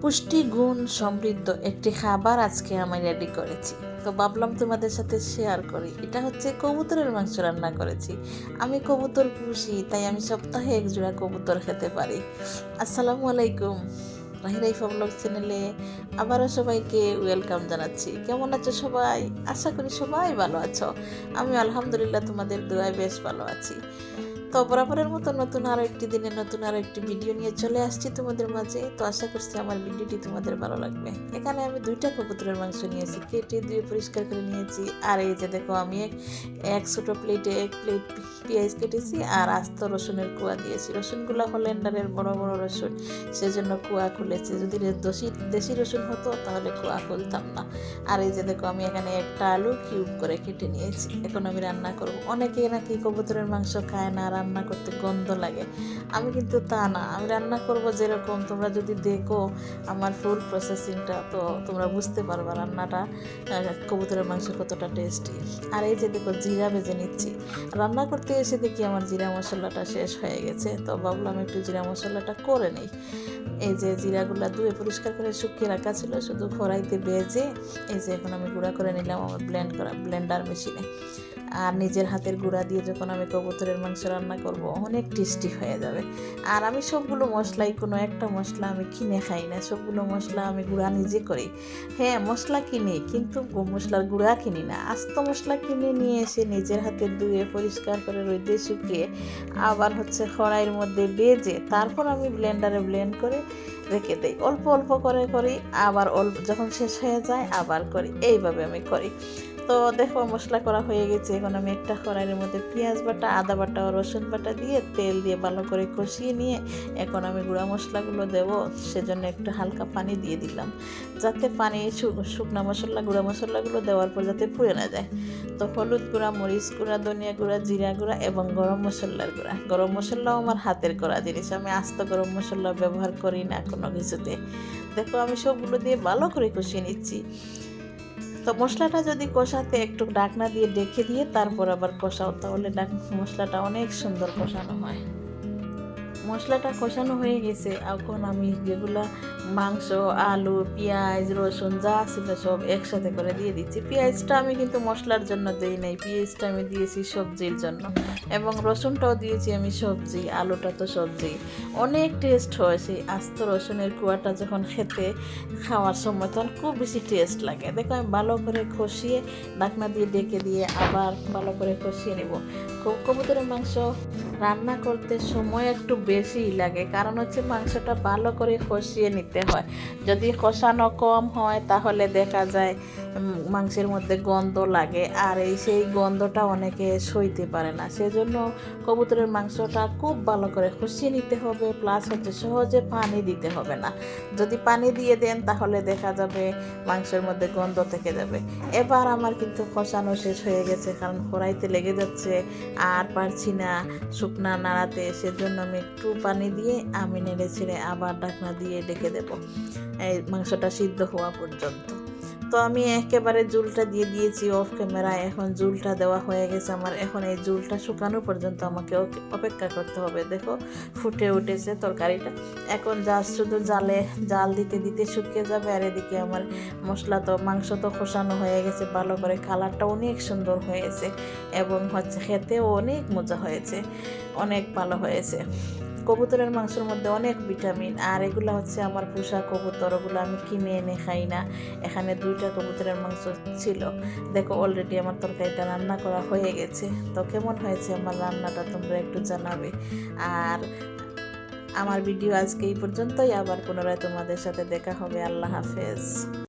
পুষ্টিগুণ সমৃদ্ধ একটি খাবার আজকে আমি রেডি করেছি। তো ভাবলাম তোমাদের সাথে শেয়ার করি। এটা হচ্ছে কবুতরের মাংস রান্না করেছি। আমি কবুতর পুষি, তাই আমি সপ্তাহে এক জোড়া কবুতর খেতে পারি। আসসালামু আলাইকুম। রাহিরাইফা ব্লগ চ্যানেলে আবারও সবাইকে ওয়েলকাম জানাচ্ছি। কেমন আছো সবাই? আশা করি সবাই ভালো আছো। আমি আলহামদুলিল্লাহ তোমাদের দোয়ায় বেশ ভালো আছি। তো বরাবরের মতো নতুন আরও একটি দিনে নতুন আরও একটি ভিডিও নিয়ে চলে আসছি তোমাদের মাঝে। তো আশা করছি আমার ভিডিওটি তোমাদের ভালো লাগবে। এখানে আমি দুইটা কবুতরের মাংস নিয়েছি, কেটে দিয়ে পরিষ্কার করে নিয়েছি। আর এই যে দেখো আমি এক ছোটো প্লেটে এক প্লেট পেঁয়াজ কেটেছি আর আস্ত রসুনের কুয়া দিয়েছি। রসুনগুলো হলেন্ডারের বড় বড় রসুন, সেজন্য কুয়া খুলেছে যদি দেশি দেশি রসুন হতো, তাহলে কুয়া খুলতাম না আর এই যে দেখো, আমি এখানে একটা আলু কিউব করে কেটে নিয়েছি। এখন আমি রান্না করব। অনেকে নাকি কবুতরের মাংস খায় না, রান্না করতে গন্ধ লাগে। আমি কিন্তু তা না। আমি রান্না করব যেরকম। তোমরা যদি দেখো আমার ফুল প্রসেসিংটা তো তোমরা বুঝতে পারবা রান্নাটা কবুতরের মাংস কতটা টেস্টি আর এই যে দেখো, জিরা ভেজে নিচ্ছি। রান্না করতে এসে দেখি আমার জিরা মশলাটা শেষ হয়ে গেছে। তো ভাবলাম একটু জিরা মশলাটা করে নিই। এই যে জিরাগুলা ধুয়ে পরিষ্কার করে শুকিয়ে রাখা ছিল, শুধু খড়াইতে বেজে এই যে এখন আমি গুঁড়া করে নিলাম আমার ব্লেন্ড করা ব্লেন্ডার মেশিনে আর নিজের হাতের গুঁড়া দিয়ে যখন আমি কবুতরের মাংস রান্না করব, অনেক টেস্টি হয়ে যাবে। আর আমি সবগুলো মশলাই, কোনো একটা মশলা আমি কিনে খাই না। সবগুলো মশলা আমি গুঁড়া নিজে করি। হ্যাঁ মশলা কিনি, কিন্তু মশলার গুঁড়া কিনি না। আস্ত মশলা কিনে নিয়ে এসে নিজের হাতে ধুয়ে পরিষ্কার করে রোদে শুকিয়ে আবার হচ্ছে কড়াইয়ের মধ্যে বেজে তারপর আমি ব্লেন্ডারে ব্লেন্ড করে রেখে দিই। অল্প অল্প করে করি, আবার অল্প, যখন শেষ হয়ে যায় আবার করি। এইভাবে আমি করি। তো দেখো মশলা করা হয়ে গেছে। এখন আমি একটা কড়াইয়ের মধ্যে পেঁয়াজ বাটা, আদা বাটা ও রসুন বাটা দিয়ে তেল দিয়ে ভালো করে কষিয়ে নিয়ে এখন আমি গুঁড়া মশলাগুলো দেব। সেজন্য একটু হালকা পানি দিয়ে দিলাম। যাতে পানি শুকনো মশলা, গুঁড়া মশলাগুলো দেওয়ার পর যাতে পুড়ে না যায়। তো হলুদ গুঁড়া, মরিচ গুঁড়া, ধনিয়া গুঁড়া, জিরা গুঁড়া এবং গরম মশলার গুঁড়া। গরম মশলাও আমার হাতের করা জিনিস। আমি আস্ত গরম মশলা ব্যবহার করি না কোনো কিছুতে। দেখো আমি সবগুলো দিয়ে ভালো করে কষিয়ে নিচ্ছি। তো মশলাটা যদি কষাতে একটু ডাকনা দিয়ে ডেকে দিয়ে তারপর আবার কষাও, তাহলে ডাক মশলাটা অনেক সুন্দর কষানো হয়। মশলাটা কষানো হয়ে গেছে। এখন আমি যেগুলা মাংস, আলু, পেঁয়াজ, রসুন যা ছিল সব একসাথে করে দিয়ে দিচ্ছি। পেঁয়াজটা আমি কিন্তু মশলার জন্য দিই নাই। পেঁয়াজটা আমি দিয়েছি সবজির জন্য। এবং রসুনটাও দিয়েছি আমি সবজি, আলুটা তো সবজি। অনেক টেস্ট হয় সেই আস্ত রসুনের কুয়াটা যখন খেতে খাওয়ার সময়, তখন খুব বেশি টেস্ট লাগে। দেখো, আমি ভালো করে কষিয়ে ডাকনা দিয়ে ডেকে দিয়ে আবার ভালো করে কষিয়ে নেব। কবুতরের মাংস রান্না করতে সময় একটু বেশিই লাগে। কারণ হচ্ছে মাংসটা ভালো করে কষিয়ে নিতে হয়। যদি কষানো কম হয়, তাহলে দেখা যায় মাংসের মধ্যে গন্ধ লাগে। আর এই সেই গন্ধটা অনেকে সইতে পারে না। সেজন্য কবুতরের মাংসটা খুব ভালো করে কষিয়ে নিতে হবে। প্লাস হচ্ছে সহজে পানি দিতে হবে না। যদি পানি দিয়ে দেন, তাহলে দেখা যাবে মাংসের মধ্যে গন্ধ থেকে যাবে। এবার আমার কিন্তু কষানো শেষ হয়ে গেছে, কারণ কড়াইতে লেগে যাচ্ছে। আর পারছি না শুকনা নাড়াতে। সেজন্য আমি একটু পানি দিয়ে আমি নেড়ে ছেড়ে আবার ঢাকনা দিয়ে ডেকে দেব। এই মাংসটা সিদ্ধ হওয়া পর্যন্ত। তো আমি একেবারে জুলটা দিয়ে দিয়েছি অফ ক্যামেরায় এখন জুলটা দেওয়া হয়ে গেছে আমার। এখন এই জুলটা শুকানো পর্যন্ত আমাকে অপেক্ষা করতে হবে। দেখো, ফুটে উঠেছে তরকারিটা। এখন জাস্ট শুধু জালে, জাল দিতে দিতে শুকিয়ে যাবে আর এদিকে আমার মশলা তো, মাংস তো কষানো হয়ে গেছে। ভালো করে কালারটা অনেক সুন্দর হয়েছে এবং হচ্ছে খেতেও অনেক মজা হয়েছে। অনেক ভালো হয়েছে। কবুতরের মাংসের মধ্যে অনেক ভিটামিন, আর এগুলো হচ্ছে আমার পোষা কবুতর, ওগুলো আমি কিনে এনে খাই না। এখানে দুইটা কবুতরের মাংস ছিল। দেখো অলরেডি আমার তরকারিটা রান্না করা হয়ে গেছে। তো কেমন হয়েছে আমার রান্নাটা তোমরা একটু জানাবে। আর আমার ভিডিও আজকে এই পর্যন্তই। আবার পুনরায় তোমাদের সাথে দেখা হবে। আল্লাহ হাফেজ।